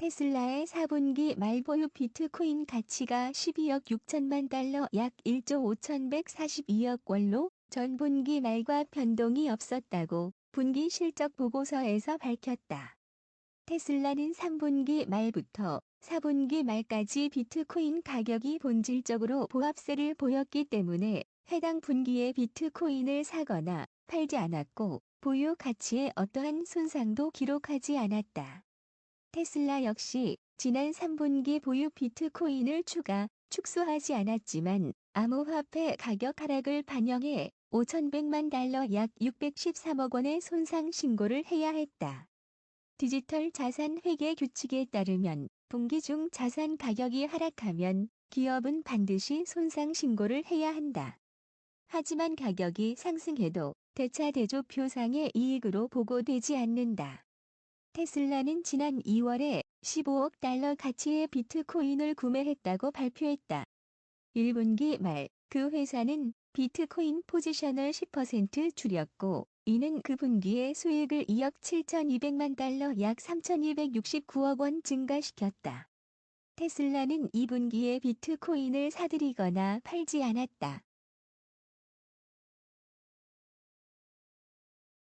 테슬라의 4분기 말 보유 비트코인 가치가 12억 6천만 달러 약 1조 5,142억 원로 전분기 말과 변동이 없었다고 분기 실적 보고서에서 밝혔다. 테슬라는 3분기 말부터 4분기 말까지 비트코인 가격이 본질적으로 보합세를 보였기 때문에 해당 분기에 비트코인을 사거나 팔지 않았고 보유 가치에 어떠한 손상도 기록하지 않았다. 테슬라 역시 지난 3분기 보유 비트코인을 추가 축소하지 않았지만 암호화폐 가격 하락을 반영해 5,100만 달러 약 613억 원의 손상 신고를 해야 했다. 디지털 자산 회계 규칙에 따르면 분기 중 자산 가격이 하락하면 기업은 반드시 손상 신고를 해야 한다. 하지만 가격이 상승해도 대차 대조 표상의 이익으로 보고되지 않는다. 테슬라는 지난 2월에 15억 달러 가치의 비트코인을 구매했다고 발표했다. 1분기 말 그 회사는 비트코인 포지션을 10% 줄였고 이는 그 분기의 수익을 2억 7,200만 달러 약 3,269억 원 증가시켰다. 테슬라는 2분기에 비트코인을 사들이거나 팔지 않았다.